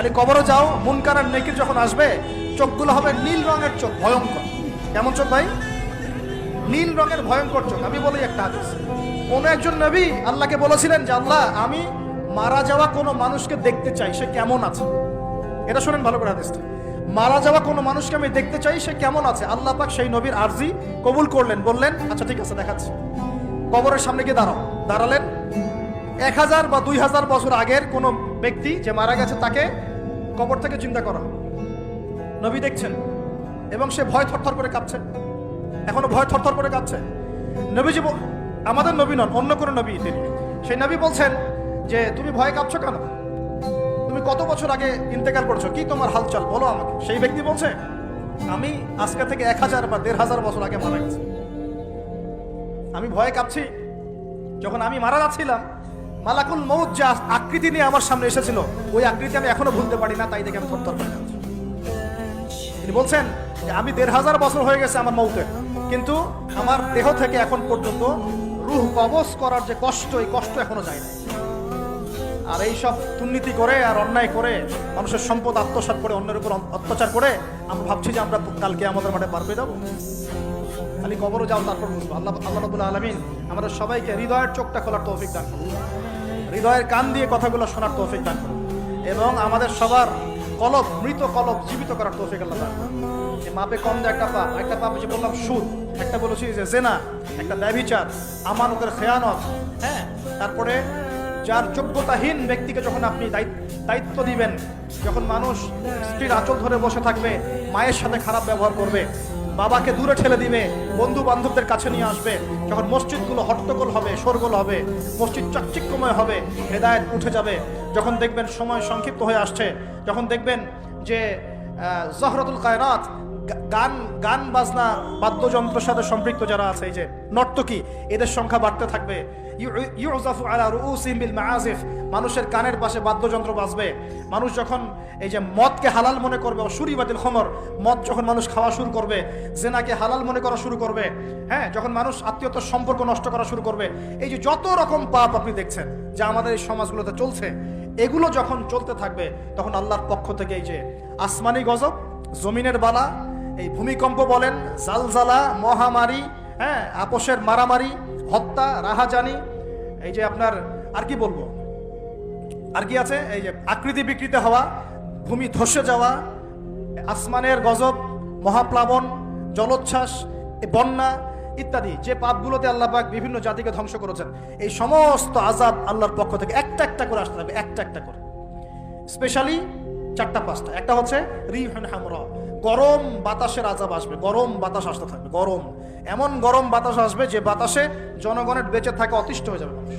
খালি কবরও যাও, মুনকার আর নেকির যখন আসবে, চোখগুলো হবে নীল রঙের চোখ, ভয়ঙ্কর। কেমন চোখ ভাই? নীল রঙের ভয়ঙ্কর চোখ, আমি বলি একটা হাদিস। কোনো একজন নবী আল্লাহকে বলেছিলেন যে, আল্লাহ, আমি মারা যাওয়া কোনো মানুষকে দেখতে চাই, সে কেমন আছে? এটা শোনেন ভালো করে হাদিসটা। মারা যাওয়া কোনো মানুষকে আমি দেখতে চাই, সে কেমন আছে? আল্লাহ পাক সেই নবীর আরজি কবুল করলেন, বললেন আচ্ছা ঠিক আছে, দেখাচ্ছি। কবরের সামনে গিয়ে দাঁড়াও। দাঁড়ালেন। এক হাজার বা দুই হাজার বছর আগের কোনো ব্যক্তি যে মারা গেছে, তাকে কবর থেকে চিন্তা করা। নবী দেখছেন এবং সে ভয় থরথর করে কাঁপছে। এখনও ভয় থরথর করে কাঁপছে। নবীজি আমাদের নবী নন, অন্য কোনো নবী তিনি। সেই নবী বলছেন যে, তুমি ভয় কাঁপছো কেন? তুমি কত বছর আগে ইন্তেকাল করছ? কি তোমার হালচাল? বলো আমাকে। সেই ব্যক্তি বলছে, আমি আজকে থেকে এক হাজার বা দেড় হাজার বছর আগে মারা গেছি। আমি ভয়ে কাঁপছি। যখন আমি মারা যাচ্ছিলাম মালাকুল মৌত যা আকৃতি নিয়ে আমার সামনে এসেছিল, ওই আকৃতি আমি এখনও ভুলতে পারি না, তাই দেখে আমি থরথর কাঁপছি তিনি বলছেন যে, আমি দেড় হাজার বছর হয়ে গেছে আমার মৌতের কিন্তু আমার দেহ থেকে এখন পর্যন্ত রুহ কবচ করার যে কষ্ট, এই কষ্ট এখনও যায় না আর এই সব দুর্নীতি করে আর অন্যায় করে, মানুষের সম্পদ আত্মসাৎ করে, অন্যের উপর অত্যাচার করে আমরা ভাবছি যে আমরা কালকে আমাদের মাঠে পার পেয়ে যাব। খালি কবরও যাও, তারপর বুঝব। আল্লাহ আল্লাহ রবুল্লা আলমিন আমাদের সবাইকে হৃদয়ের চোখটা খোলার তৌফিক দান করুন। হৃদয়ের কান দিয়ে কথাগুলো শোনার তৌফিক দান করুন। এবং আমাদের সবার কলব, মৃত কলব জীবিত করার তৌফিক আল্লাহ দান করুন। মাপে কম দেয় একটা পাপ একটা পাপ যে বললাম সুদ, একটা বলেছি যে জেনা, একটা ব্যবিচার আমানতের খেয়ানত হ্যাঁ? তারপরে যার যোগ্যতাহীন ব্যক্তিকে যখন আপনি দায়িত্ব দিবেন, যখন মানুষ স্ত্রীর আঁচল ধরে বসে থাকবে, মায়ের সাথে খারাপ ব্যবহার করবে, বাবাকে দূরে ঠেলে দিবে বন্ধু বান্ধবদের কাছে নিয়ে আসবে, যখন মসজিদগুলো হট্টগোল হবে, শোরগোল হবে, মসজিদ চাকচিক্যময় হবে, হেদায়েত উঠে যাবে, যখন দেখবেন সময় সংক্ষিপ্ত হয়ে আসছে, যখন দেখবেন যে জহরতুল কায়নাত, গা- গান গান বাজনা, বাদ্যযন্ত্রের সাথে সম্পৃক্ত যারা আছে, এই যে, নর্তকী, এদের সংখ্যা বাড়তে থাকবে ইউজাফু আলা রুউসিহিম বিল মাআজিফ মানুষের কানের পাশে বাদ্যযন্ত্র বাজবে। মানুষ যখন এই যে মদকে হালাল মনে করবে সুরি বাতিল খমর, মদ যখন মানুষ খাওয়া শুরু করবে, জেনাকে হালাল মনে করা শুরু করবে হ্যাঁ যখন মানুষ আত্মীয়তার সম্পর্ক নষ্ট করা শুরু করবে, এই যে যত রকম পাপ আপনি দেখছেন, যা আমাদের এই সমাজগুলোতে চলছে, এগুলো যখন চলতে থাকবে, তখন আল্লাহর পক্ষ থেকে এই যে আসমানি গজব, জমিনের বালা, এই ভূমিকম্প বলেন, জালজালা, মহামারী হ্যাঁ আপোষের মারামারি, হত্যা, রাহাজানি এই যে আপনার, আর কি বলব? আর কি আছে? এই যে আকৃতি বিকৃতি হওয়া, ভূমি ধসে যাওয়া, আসমানের গজব, মহাপ্লাবন, জলোচ্ছ্বাস বন্যা ইত্যাদি, যে পাপগুলোতে আল্লাহ পাক বিভিন্ন জাতিকে ধ্বংস করেছেন। এই সমস্ত আজাব আল্লাহর পক্ষ থেকে একটা একটা করে আসতে হবে একটা একটা করে। স্পেশালি চারটা পাঁচটা। একটা হচ্ছে রিহান হামরা। গরম বাতাসের আজাব আসবে, গরম বাতাস আসতে থাকবে, গরম। এমন গরম বাতাস আসবে যে বাতাসে জনগণের বেঁচে থাকা অতিষ্ঠ হয়ে যাবে মানুষ।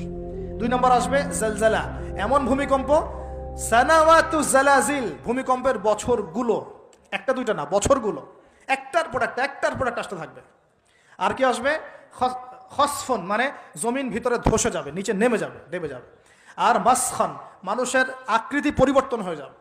দুই নম্বর আসবে জেলজেলা। এমন ভূমিকম্প, সানাওয়াতু জালাজিল ভূমিকম্পের বছরগুলো। একটা দুইটা না, বছরগুলো। একটার পর একটা, একটার পর একটা আসতে থাকবে। আর কি আসবে? খসফন মানে জমিন ভিতরে ধসে যাবে, নিচে নেমে যাবে নেমে যাবে। আর মাসখান, মানুষের আকৃতি পরিবর্তন হয়ে যাবে।